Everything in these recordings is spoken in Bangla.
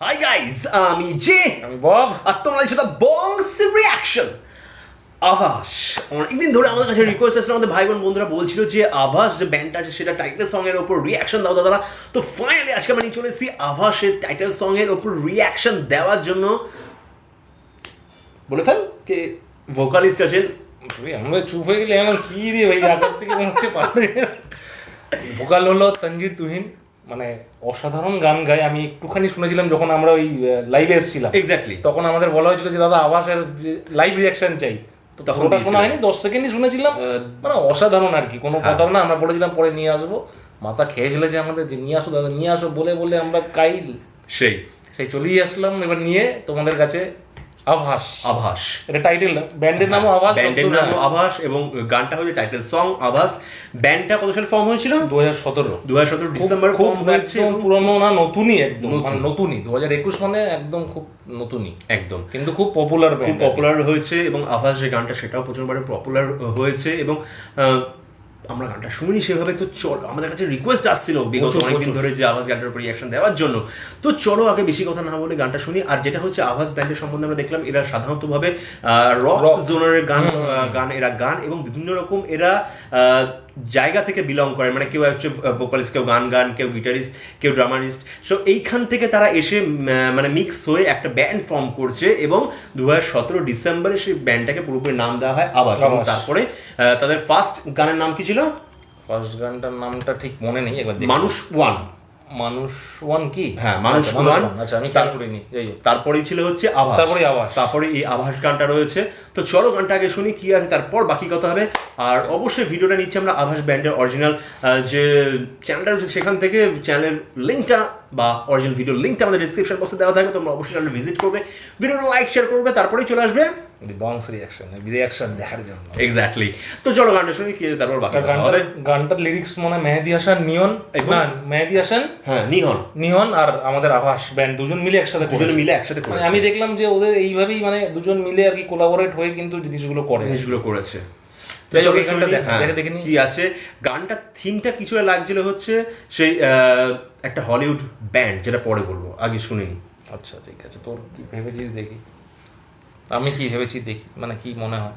হাই গাইস আমি জে। আমি বব। আর তোমরা দ্য বংস রিয়াকশন আভাস। অনেকদিন ধরে আমাদের কাছে রিকোয়েস্ট আসলে আমাদের ভাই বোন বন্ধুরা বলছিল যে আভাস যে ব্যান্ডটা আছে সেটা টাইটেল সঙ্গের ওপর রিয়াকশন দাও দাদা তো ফাইনালি আজকে আমরা নিয়ে চলে এসেছি আভাসের টাইটেল সঙ্গের ওপর রিয়াকশন দেওয়ার জন্য। বলে ফেল কে ভোকালিস্ট আছেন? তুই আমরা চুপ হয়ে গেলে এমন কি দিয়ে ভাই? আকাশ থেকে মনে হচ্ছে ভোকাল হলো তঞ্জির তুহিন। মানে অসাধারণ গান গায়। আমি একটুখানি শুনেছিলাম যখন আমরা ওই লাইভে এসেছিলাম। এক্স্যাক্টলি তখন আমাদের বলা হয়েছিল যে দাদা আবাসের লাইভ রিয়াকশন চাই। তো তখন শোনা হয়নি দশ সেকেন্ডই শুনেছিলাম। মানে অসাধারণ আর কি কোনো কথা না। আমরা বলেছিলাম পরে নিয়ে আসব। মাথা খেয়ে ফেলেছে আমাদের যে নিয়ে আসো দাদা নিয়ে আসো। বলে বলে আমরা কাইল সেই। সেই চলেই আসলাম। এবার নিয়ে তোমাদের কাছে আভাস। আভাস। এটা টাইটেল না। ব্যান্ডের নামও আভাস ব্যান্ডের নাম আভাস এবং গানটা হচ্ছে টাইটেল সং আভাস। ব্যান্ডটা কত সালে ফর্ম হয়েছিল? দু হাজার সতেরো। দু হাজার সতেরো ডিসেম্বর খুব ফর্ম হয়েছে পুরনো না নতুনই একদম। মানে নতুনই। দু হাজার একুশ মানে একদম খুব নতুনই। একদম। কিন্তু খুব পপুলার খুব পপুলার হয়েছে এবং আভাস যে গানটা সেটাও প্রচুরভাবে পপুলার হয়েছে এবং আমরা গানটা শুনি সেভাবে তো চলো আমাদের কাছে রিকোয়েস্ট আসছিল বিগত অনেকদিন ধরে যে আওয়াজ গানটার উপর রিয়াকশন দেওয়ার জন্য। তো চলো আগে বেশি কথা না বলে গানটা শুনি। আর যেটা হচ্ছে আওয়াজ ব্যান্ডের সম্বন্ধে আমরা দেখলাম এরা সাধারণতভাবে রক জোনের গান গান এরা গান এবং বিভিন্ন রকম এরা জায়গা থেকে বিলং করে মানে কেউ হচ্ছে ভোকালিস্ট কেউ গান গান কেউ গিটারিস্ট কেউ ড্রামারিস্ট সো এইখান থেকে তারা এসে মানে মিক্স হয়ে একটা ব্যান্ড ফর্ম করছে এবং দু হাজার সতেরো ডিসেম্বরে সেই ব্যান্ডটাকে পুরোপুরি নাম দেওয়া হয় আবার তারপরে তাদের ফার্স্ট গানের নাম কি ছিল? ফার্স্ট গানটার নামটা ঠিক মনে নেই একবার মানুষ ওয়ান মানুষ ওয়ান কি? হ্যাঁ, মানুষ ওয়ান আচ্ছা আমি খেয়াল করিনি তারপরেই ছিল হচ্ছে আভাস। তারপরেই আভাস। তারপরে এই আভাস গানটা রয়েছে। তো চলো গানটা আগে শুনি কি আছে তারপর বাকি কথা হবে। আর অবশ্যই ভিডিওটা নিচ্ছি আমরা আভাস ব্যান্ডের অরিজিনাল যে চ্যানেলটা রয়েছে সেখান থেকে চ্যানেলের লিঙ্কটা বা অরিজিনাল ভিডিও লিঙ্কটা আমাদের ডিসক্রিপশন বক্সে দেওয়া থাকবে তোমরা অবশ্যই চ্যানেল ভিজিট করবে। ভিডিওটা লাইক শেয়ার করবে তারপরেই চলে আসবে বংশ রিয়াকশন রিয়াকশন দেখার জন্য। এক্স্যাক্টলি তো চলো গানটা শুনি কি তারপর বাকি কথা গানটার লিরিক্স মনে হয় মেহেদি হাসান নিয়ন না মেহেদি হাসান হ্যাঁ নিহন নিহন আর আমাদের আভাস ব্যান্ড দুজন মিলে একসাথে দুজন মিলে একসাথে মানে করেছে। আমি দেখলাম যে ওদের এইভাবেই মানে দুজন মিলে আর কি কোলাবোরেট হয়ে কিন্তু জিনিসগুলো করে। জিনিসগুলো করেছে। গানটা হ্যাঁ। কি আছে? গানটা থিমটা কিছুটা লাগছিল হচ্ছে সেই একটা হলিউড ব্যান্ড যেটা পরে বলব, আগে শুনিনি। আচ্ছা ঠিক আছে, তোর কি ভেবেছিস দেখি? আমি কি ভেবেছি দেখি মানে কি মনে হয়?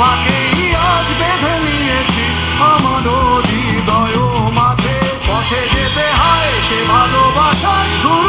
তোমাকেই আজ বেঁধে নিয়েছি। আমার হৃদয় মাঝে পথে যেতে হয় সে ভালোবাসায়। দূর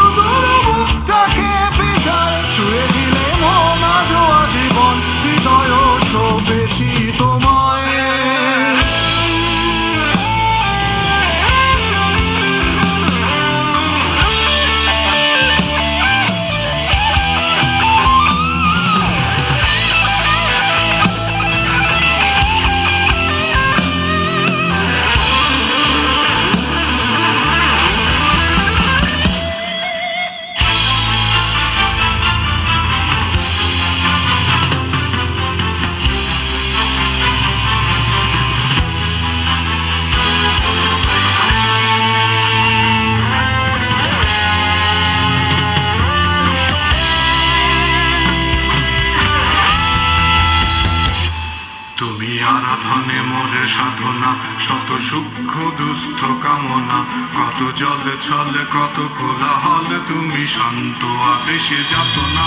সাধনা শত সূক্ষ্ম দুস্থ কামনা। কত জলে ছল, কত কোলাহল তুমি শান্ত আবেশে যাত না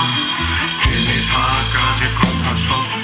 টেনে থাকা যে কথা সব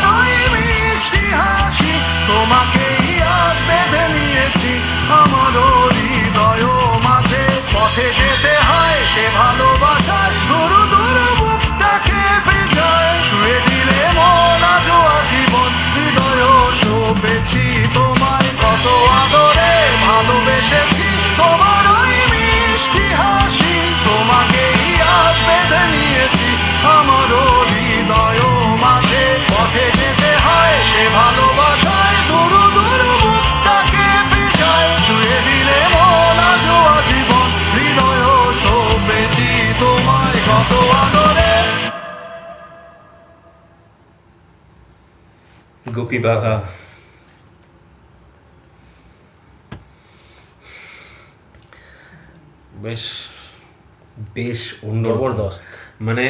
আমার হৃদয় মাঝে পথে যেতে হয় সে ভালোবাসার গোপী বাঘা। বেশ বেশ জবরদস্ত। মানে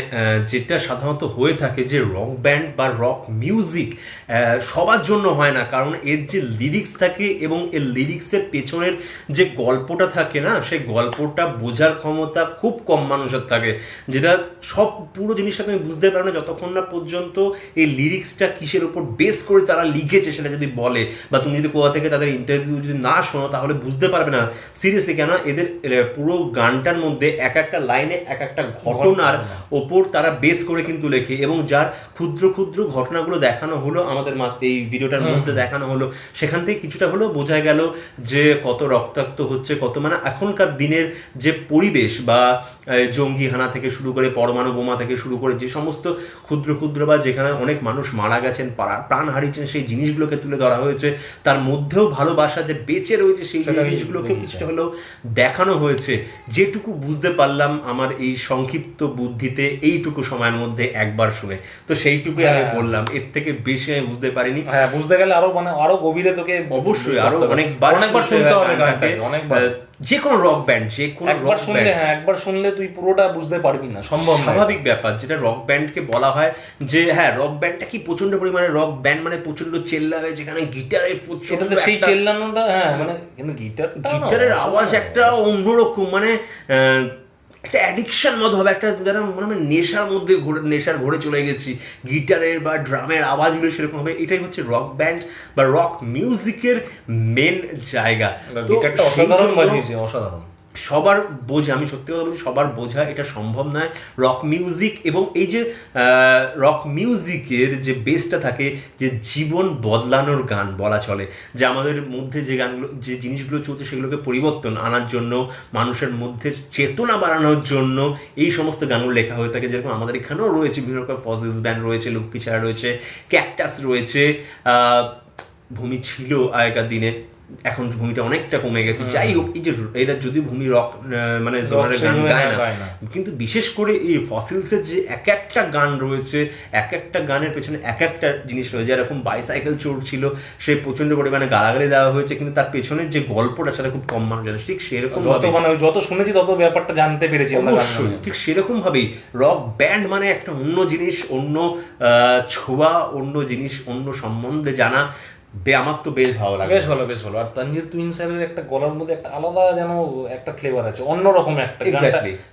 যেটা সাধারণত হয়ে থাকে যে রক ব্যান্ড বা রক মিউজিক সবার জন্য হয় না। কারণ এর যে লিরিক্স থাকে এবং এর লিরিক্সের পেছনের যে গল্পটা থাকে না সেই গল্পটা বোঝার ক্ষমতা খুব কম মানুষের থাকে। যেটা সব পুরো জিনিসটা তুমি বুঝতে পারো না যতক্ষণ না পর্যন্ত এই লিরিক্সটা কিসের উপর বেস করে তারা লিখেছে সেটা যদি বলে বা তুমি যদি কোথা থেকে তাদের ইন্টারভিউ যদি না শোনো তাহলে বুঝতে পারবে না। সিরিয়াসলি কেন এদের পুরো গানটার মধ্যে এক একটা লাইনে এক একটা ঘটনার ওপর তারা বেস করে কিন্তু লেখে এবং যার ক্ষুদ্র ক্ষুদ্র ঘটনাগুলো দেখানো হলো আমাদের এই ভিডিওটার মধ্যে দেখানো হলো সেখান থেকে কিছুটা হলেও বোঝা গেল যে কত রক্তাক্ত হচ্ছে কত মানে এখনকার দিনের যে পরিবেশ বা জঙ্গি হানা থেকে শুরু করে পরমাণু বোমা থেকে শুরু করে যে সমস্ত ক্ষুদ্র ক্ষুদ্র বা যেখানে অনেক মানুষ মারা গেছেন পারা- প্রাণ হারিয়েছেন সেই জিনিসগুলোকে তুলে ধরা হয়েছে। তার মধ্যেও ভালোবাসা যে বেঁচে রয়েছে সেই জিনিসগুলোকে কিছুটা হলেও দেখানো হয়েছে। যেটুকু বুঝতে পারলাম আমার এই সংক্ষিপ্ত বুদ্ধিতে এইটুকু সময়ের মধ্যে একবার শুনে। তো সেইটুকুই আমি হ্যাঁ। বললাম এর থেকে বেশি আমি বুঝতে পারিনি। হ্যাঁ বুঝতে গেলে আরও মানে আরও গভীরে তোকে অবশ্যই আরও অনেকবার অনেকবার শুনতে হবে অনেকবার। যে কোনো রক ব্যান্ড যে কোনো একবার শুনলে হ্যাঁ একবার শুনলে তুই পুরোটা বুঝতে পারবি না সম্ভব স্বাভাবিক ব্যাপার যেটা রক ব্যান্ডকে বলা হয় যে হ্যাঁ রক ব্যান্ডটা কি প্রচণ্ড পরিমাণে রক ব্যান্ড মানে প্রচণ্ড চেল্লাবে যেখানে গিটারে প্রচণ্ড সেই চেল্লানোটা হ্যাঁ মানে কিন্তু গিটার গিটারের আওয়াজ একটা অন্যরকম মানে আহ, একটা অ্যাডিকশান মতো হবে একটা যেন মনে হয় নেশার মধ্যে ঘুরে নেশার ঘুরে চলে গেছি। গিটারের বা ড্রামের আওয়াজগুলো সেরকম হবে এটাই হচ্ছে রক ব্যান্ড বা রক মিউজিকের মেন জায়গা। তো অসাধারণ অসাধারণ। সবার বোঝা, আমি সত্যি কথা বলছি, সবার বোঝা এটা সম্ভব নয়। রক মিউজিক এবং এই যে রক মিউজিকের যে বেসটা থাকে, যে জীবন বদলানোর গান বলা চলে, যে আমাদের মধ্যে যে গানগুলো, যে জিনিসগুলো চলছে সেগুলোকে পরিবর্তন আনার জন্য, মানুষের মধ্যে চেতনা বাড়ানোর জন্য এই সমস্ত গানগুলো লেখা হয়ে থাকে। যেরকম আমাদের এখানেও রয়েছে, বিভিন্ন রকম ফসিলস ব্যান্ড রয়েছে লক্ষ্মী ছাড়া রয়েছে ক্যাকটাস রয়েছে ভূমি ছিল আগেকার দিনে। এখন ভূমিটা অনেকটা কমে গেছে। যাই হোক এই যে এরা যদি ভূমি রক মানে জোনারের গান গায় না। কিন্তু বিশেষ করে এই ফসিলসের যে এক একটা গান রয়েছে এক একটা গানের পেছনে এক একটা জিনিস রয়েছে। যেরকম বাইসাইকেল চোর ছিল সে প্রচণ্ড পরিমাণে গালাগালি দেওয়া হয়েছে কিন্তু তার পেছনের যে গল্পটা সেটা খুব কম মানুষ জানে। ঠিক সেরকম যত মানে যত শুনেছি তত ব্যাপারটা জানতে পেরেছি অবশ্যই ঠিক সেরকম ভাবেই। রক ব্যান্ড মানে একটা অন্য জিনিস অন্য আহ, ছোঁয়া অন্য জিনিস অন্য সম্বন্ধে জানা। বে আমার তো বেশ ভালো লাগে। বেশ ভালো বেশ ভালো। আর তানজির তুইন স্যারের একটা গলার মধ্যে একটা আলাদা যেন একটা ফ্লেভার আছে অন্যরকম একটা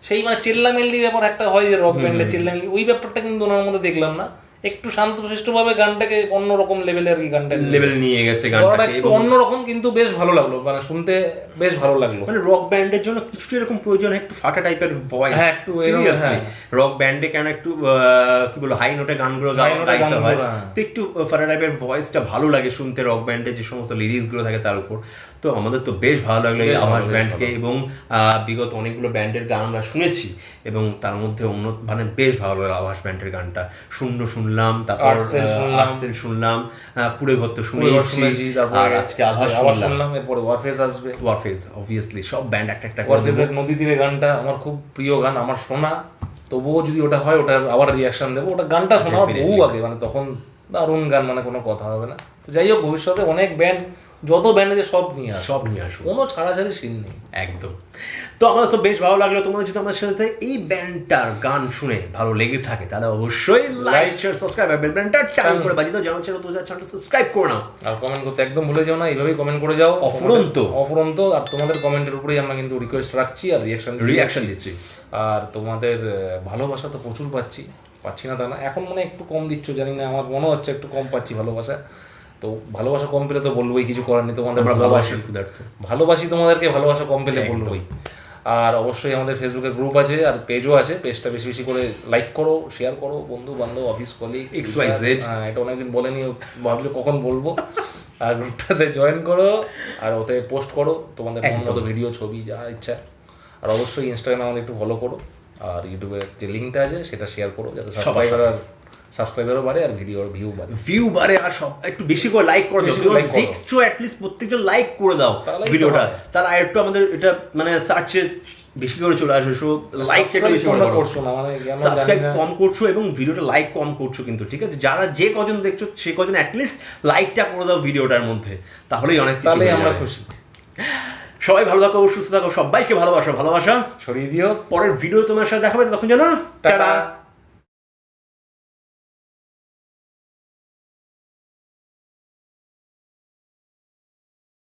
সেই মানে চেল্লামেল্লি ব্যাপার একটা হয় যে রক ব্যান্ডে চেল্লামেল্লি ওই ব্যাপারটা কিন্তু ওনার মধ্যে দেখলাম না। একটু শান্তশিষ্টভাবে গানটাকে অন্যরকম লেভেলে আর কি গানটা লেভেল নিয়ে গেছে গানটাকে একটু অন্যরকম কিন্তু বেশ ভালো লাগল মানে শুনতে বেশ ভালো লাগল। মানে রক ব্যান্ডের জন্য কিছুটা এরকম প্রয়োজন একটু ফাটা টাইপের ভয়েস হ্যাঁ, একটু। রক ব্যান্ডে কেন একটু আহ, কি বলব হাই নোটে গানগুলো গাইতে হয়। হ্যাঁ। তো একটু ফাটা টাইপের ভয়েসটা ভালো লাগে শুনতে রক ব্যান্ডে যে সমস্ত লিরিক্সগুলো থাকে তার উপর। তো আমাদের তো বেশ ভালো লাগল এই আভাস ব্যান্ডকে এবং বিগত অনেকগুলো ব্যান্ডের গান আমরা শুনেছি এবং তার মধ্যে অন্য মানে বেশ ভালো লাগল আভাস ব্যান্ডের গানটা। শূন্য শুনলাম তারপর আর্টসেল শুনলাম। কুড়ে ঘর তো শুনেছি আর আজকে আভাস শুনলাম। এরপরে ওয়ারফেস আসবে। ওয়ারফেজ অবভিয়াসলি সব ব্যান্ড একটা একটা দেবো। নদী তীরে গানটা আমার খুব প্রিয় গান আমার শোনা। তবুও যদি ওটা হয় ওটার আবার রিয়াকশন দেবো। ওটা গানটা শোনা বহু আগে মানে তখন দারুণ গান মানে কোনো কথা হবে না। তো যাই হোক ভবিষ্যতে অনেক ব্যান্ড যত ব্যান্ড আছে সব নিয়ে আসো সব নিয়ে আসব কোনো ছাড়াছাড়ি সিন নেই। একদম। তো আমাদের তো বেশ ভালো লাগল তোমাদের যদি আমাদের সাথে। এই ব্যান্ডটার গান শুনে ভালো লেগে থাকে তাহলে অবশ্যই লাইক শেয়ার সাবস্ক্রাইব আর বেল ব্যান্ডটা টান করে বাজিয়ে দাও। জানো চ্যানেল তো চ্যানেলটা সাবস্ক্রাইব করে নাও। আর কমেন্ট করতে একদম ভুলে যাও না এইভাবেই কমেন্ট করে যাও। অফুরন্ত। অফুরন্ত আর তোমাদের কমেন্টের উপরেই আমরা কিন্তু রিকোয়েস্ট রাখছি আর রিয়াকশন রিয়াকশন দিচ্ছি। আর তোমাদের ভালোবাসা তো প্রচুর পাচ্ছি। পাচ্ছি না তা না এখন মনে একটু কম দিচ্ছ জানি না আমার মনে হচ্ছে একটু কম পাচ্ছি ভালোবাসা। তো ভালোবাসা কম পেলে তো বলবোই কিছু করার নেই তোমাদের ভালোবাসি। ভালোবাসি তোমাদেরকে ভালোবাসা কম পেলে বলবোই। আর অবশ্যই আমাদের ফেসবুকের গ্রুপ আছে আর পেজও আছে পেজটা বেশি বেশি করে লাইক করো শেয়ার করো বন্ধু বান্ধব অফিস কলিগ XYZ হ্যাঁ এটা অনেকদিন বলেনি ভাবছ কখন বলব। আর গ্রুপটাতে জয়েন করো আর ওতে পোস্ট করো তোমাদের মন মতো ভিডিও ছবি যা ইচ্ছা। আর অবশ্যই ইনস্টাগ্রামে আমাদের একটু ফলো করো আর ইউটিউবের যে লিঙ্কটা আছে সেটা শেয়ার করো যাতে সাবস্ক্রাইবার আর সাবস্ক্রাইবারও বাড়ে আর ভিডিওর ভিউ বাড়ে। ভিউ বাড়ে আর সব একটু বেশি করে লাইক করে দাও। দেখছ অ্যাটলিস্ট প্রত্যেকজন লাইক করে দাও ভিডিওটা। তার আর একটু আমাদের এটা মানে সার্চে বেশি করে চলে আসবে। সো লাইক Subscribe বেশি করে করছ না মানে সাবস্ক্রাইব কম করছ এবং ভিডিওটা লাইক কম করছ কিন্তু ঠিক আছে? যারা যে কজন দেখছ সে কজন অ্যাটলিস্ট লাইকটা করে দাও ভিডিওটার মধ্যে। তাহলেই অনেক তাহলে আমরা খুশি। সবাই ভালো থাকো সুস্থ থাকো সবাইকে ভালোবাসা ভালোবাসা। সরিয়ে দিও। পরের ভিডিও তোমার সাথে দেখাবে তখন জানো। টাটা।